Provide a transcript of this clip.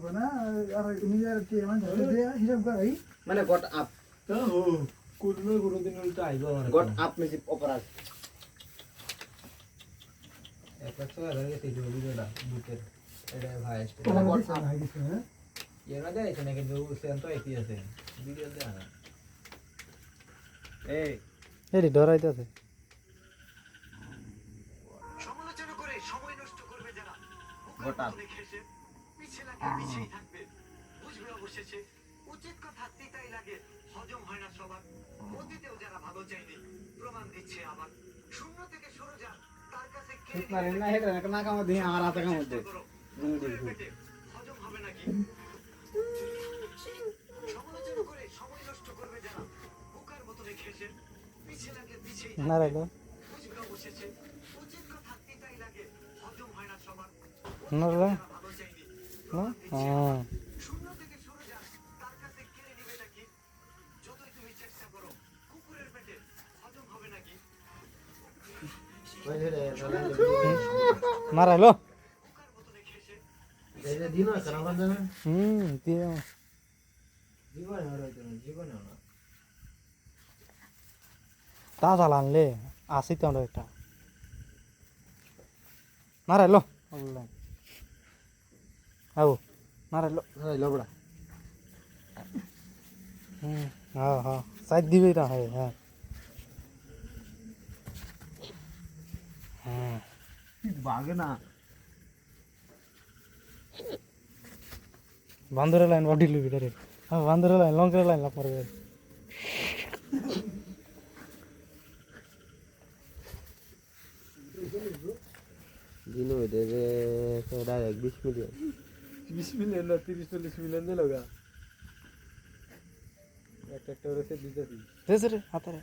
মানে মানে got up কোনো কোনো দিন উল্টা আইব গট আপ মেসি অপরাধ এক লাখ টাকা বুটের এটা ভাই এরা কিন্তু আছে ভিডিও দেয় না এই এটি ডরাইতেছে সমালোচনা করে সময় নষ্ট করবে যারা গট আপ খেসে পিছে লাগে পিছেই থাকবে। বুঝবে অবশেষে উচিত কথা তিতাই লাগে হজম হয় না সবার। অতীতেও যারা ভালো চাইনি প্রমাণ দিচ্ছে আবার শূন্য থেকে সরে যান তার কাছে কে পারেন না হেটা না কামা দিয়ে। আর আছে কামা দে হজম হবে নাকি? সমালোচনা করে সময় নষ্ট করবে যারা। বোকার মতো খেসে পিছে লাগে পিছেই না রাখো বুঝবে অবশেষে উচিত কথা তিতাই লাগে হজম হয় না সবার। না না হ্যাঁ মারাইলো হুম দিয়ে আসি তো একটা। মারাইলো অনলাইন আও মারাইলো এই লবড়া হুম হ্যাঁ হ্যাঁ সাইড দিবি না হ্যাঁ হ্যাঁ হুম ভাগে না বান্দরে লাইন বডি লুবি রে হ্যাঁ বান্দরে লাইন লং করে লাইন লাপ মারবে দিন হই দেবে ডাইরেক্ট 20 মিলিয়ন বিশ মিলিয়ন না তিরিশ, চল্লিশ মিলিয়ন দিল গা একটা একটা করে দিতেছি রে রে হাতে রে